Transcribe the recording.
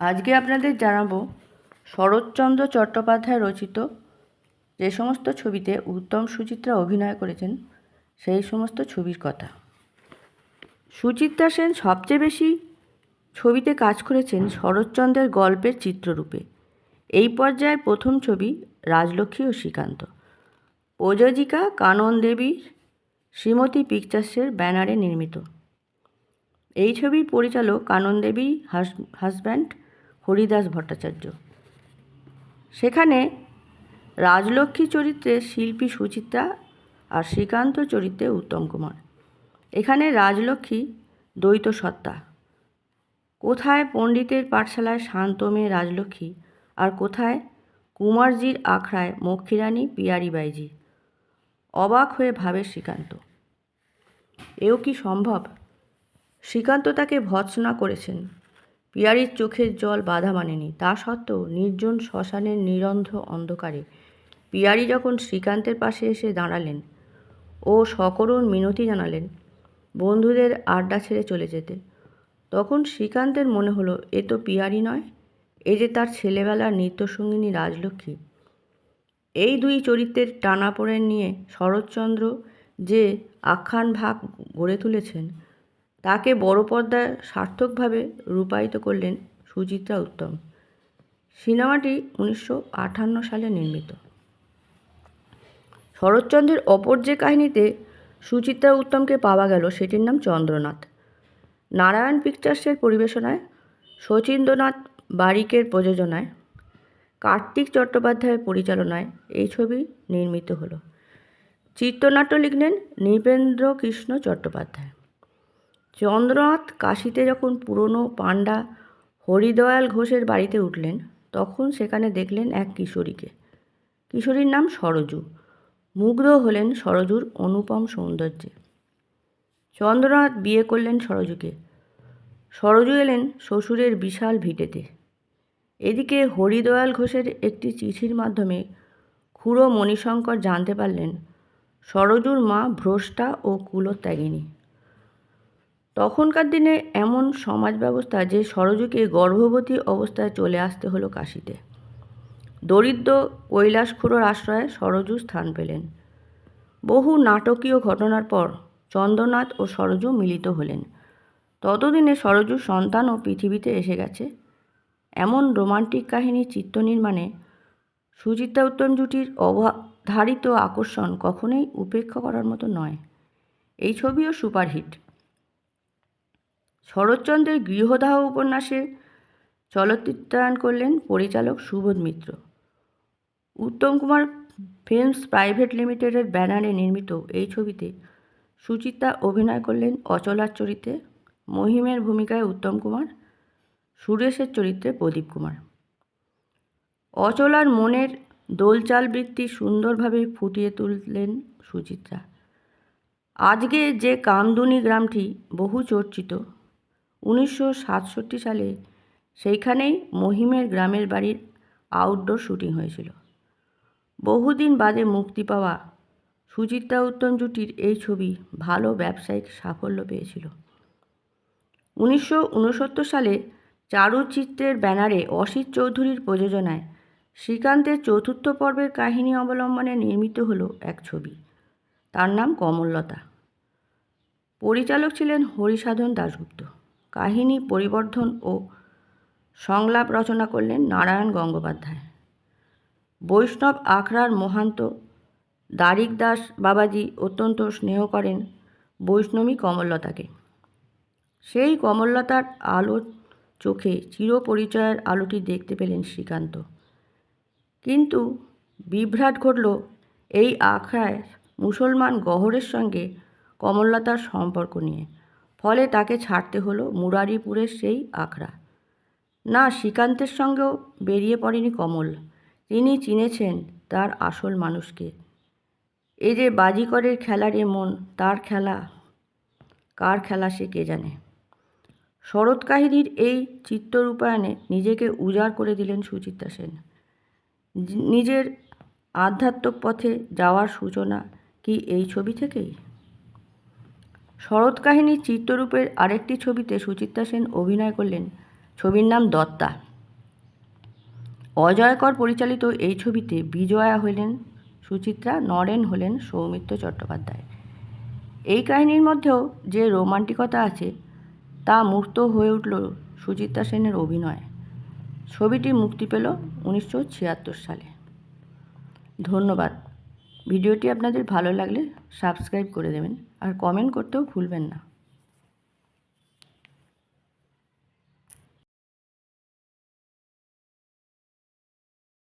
আজকে আপনাদের জানাব শরৎচন্দ্র চট্টোপাধ্যায় রচিত যে সমস্ত ছবিতে উত্তম সুচিত্রা অভিনয় করেছেন, সেই সমস্ত ছবির কথা। সুচিত্রা সেন সবচেয়ে বেশি ছবিতে কাজ করেছেন শরৎচন্দ্রের গল্পের চিত্ররূপে। এই পর্যায়ের প্রথম ছবি রাজলক্ষ্মী ও শ্রীকান্ত। প্রযোজিকা কানন দেবীর শ্রীমতী পিকচার্সের ব্যানারে নির্মিত। এই ছবির পরিচালক কানন দেবী হাজব্যান্ড হরিদাস ভট্টাচার্য। সেখানে রাজলক্ষ্মী চরিত্রে শিল্পী সুচিত্রা আর শ্রীকান্ত চরিত্রে উত্তম কুমার। এখানে রাজলক্ষ্মী দ্বৈত সত্তা কোথায় পণ্ডিতের পাঠশালায় শান্ত মেয়ে রাজলক্ষ্মী আর কোথায় কুমারজির আখড়ায় মক্ষীরানী পিয়ারি বাইজি অবাক হয়ে ভাবে শ্রীকান্ত। এও কি সম্ভব? শ্রীকান্ত তাকে ভৎসনা করেছেন। পিয়ারির চোখের জল বাধা মানেনি। তা সত্ত্বেও নির্জন শ্মশানের নিরন্ধ্র অন্ধকারে পিয়ারি যখন শ্রীকান্তের পাশে এসে দাঁড়ালেন ও সকরুণ মিনতি জানালেন, বন্ধুদের আড্ডা ছেড়ে চলে যেতে। তখন শ্রীকান্তের মনে হলো, এ তো পিয়ারি নয়, এ যে তার ছেলেবেলার নৃত্যসঙ্গিনী রাজলক্ষ্মী। এই দুই চরিত্রের টানাপোড়েন নিয়ে শরৎচন্দ্র যে আখ্যান ভাগ গড়ে তুলেছেন তাকে বড় পর্দায় সার্থকভাবে রূপায়িত করলেন সুচিত্রা উত্তম। সিনেমাটি উনিশশো আটান্ন সালে নির্মিত। শরৎচন্দ্রের অপর যে কাহিনীতে সুচিত্রা উত্তমকে পাওয়া গেল সেটির নাম চন্দ্রনাথ। নারায়ণ পিকচার্সের পরিবেশনায়, শচীন্দ্রনাথ বারিকের প্রযোজনায়, কার্তিক চট্টোপাধ্যায়ের পরিচালনায় এই ছবি নির্মিত হলো। চিত্রনাট্য লিখলেন নৃপেন্দ্র কৃষ্ণ চট্টোপাধ্যায়। চন্দ্রনাথ কাশিতে যখন পুরনো পাণ্ডা হরিদয়াল ঘোষের বাড়িতে উঠলেন, তখন সেখানে দেখলেন এক কিশোরীকে। কিশোরীর নাম সরজু। মুগ্ধ হলেন সরজুর অনুপম সৌন্দর্যে। চন্দ্রনাথ বিয়ে করলেন সরজুকে। সরজু এলেন শ্বশুরের বিশাল ভিটেতে। এদিকে হরিদয়াল ঘোষের একটি চিঠির মাধ্যমে খুড়ো মণিশঙ্কর জানতে পারলেন, সরজুর মা ভ্রষ্টা ও কুলত্যাগিনী। তখনকার দিনে এমন সমাজ ব্যবস্থা যে সরজুকে গর্ভবতী অবস্থায় চলে আসতে হলো কাশিতে। দরিদ্র কৈলাসখুড়োর আশ্রয়ে সরজু স্থান পেলেন। বহু নাটকীয় ঘটনার পর চন্দ্রনাথ ও সরজু মিলিত হলেন। ততদিনে সরজুর সন্তানও পৃথিবীতে এসে গেছে। এমন রোমান্টিক কাহিনী চিত্রনির্মাণে সুচিত্রা উত্তম জুটির অবধারিত আকর্ষণ কখনোই উপেক্ষা করার মতো নয়। এই ছবিও সুপারহিট। শরৎচন্দ্রের গৃহদাহ উপন্যাসে চলচ্চিত্রায়ন করলেন পরিচালক সুবোধ মিত্র। উত্তম কুমার ফিল্মস প্রাইভেট লিমিটেডের ব্যানারে নির্মিত এই ছবিতে সুচিত্রা অভিনয় করলেন অচলার চরিত্রে, মহিমের ভূমিকায় উত্তম কুমার, সুরেশের চরিত্রে প্রদীপ কুমার। অচলার মনের দোলচাল বৃত্তি সুন্দরভাবে ফুটিয়ে তুললেন সুচিত্রা। আজকে যে কামদুনি গ্রামটি বহু চর্চিত উনিশশো সাতষট্টি সালে সেইখানেই মহিমের গ্রামের বাড়ির আউটডোর শুটিং হয়েছিল। বহুদিন বাদে মুক্তি পাওয়া সুচিত্রা উত্তম জুটির এই ছবি ভালো ব্যবসায়িক সাফল্য পেয়েছিল। উনিশশো উনসত্তর সালে চারুচিত্রের ব্যানারে অসিত চৌধুরীর প্রযোজনায় শ্রীকান্তের চতুর্থ পর্বের কাহিনী অবলম্বনে নির্মিত হলো এক ছবি। তার নাম কমললতা। পরিচালক ছিলেন হরিসাধন দাশগুপ্ত। কাহিনী পরিবর্ধন ও সংলাপ রচনা করলেন নারায়ণ গঙ্গোপাধ্যায়। বৈষ্ণব আখড়ার মহান্ত দারিক দাস বাবাজি অত্যন্ত স্নেহ করেন বৈষ্ণবী কমললতাকে। সেই কমললতার আলো চোখে চিরপরিচয়ের আলোটি দেখতে পেলেন শ্রীকান্ত। কিন্তু বিভ্রাট ঘটল এই আখড়ায় মুসলমান গহরের সঙ্গে কমললতার সম্পর্ক নিয়ে। ফলে তাকে ছাড়তে হলো মুরারিপুরের সেই আখড়া। না, শ্রীকান্তের সঙ্গেও বেরিয়ে পড়েনি কমল। তিনি চিনেছেন তার আসল মানুষকে। এ যে বাজিকরের খেলার এ মন, তার খেলা, কার খেলা সে কে জানে? শরৎ কাহিনীর এই চিত্ররূপায়ণে নিজেকে উজাড় করে দিলেন সুচিত্রা সেন। নিজের আধ্যাত্মিক পথে যাওয়ার সূচনা কি এই ছবি থেকেই? শরৎ কাহিনীর চিত্ররূপের আরেকটি ছবিতে সুচিত্রা সেন অভিনয় করলেন। ছবির নাম দত্তা। অজয়কর পরিচালিত এই ছবিতে বিজয়া হলেন সুচিত্রা, নরেন হলেন সৌমিত্র চট্টোপাধ্যায়। এই কাহিনীর মধ্যেও যে রোমান্টিকতা আছে, তা মূর্ত হয়ে উঠল সুচিত্রা সেনের অভিনয়। ছবিটি মুক্তি পেল উনিশশো ছিয়াত্তর সালে। ধন্যবাদ। ভিডিওটি আপনাদের ভালো লাগলে সাবস্ক্রাইব করে দেবেন আর কমেন্ট করতেও ভুলবেন না।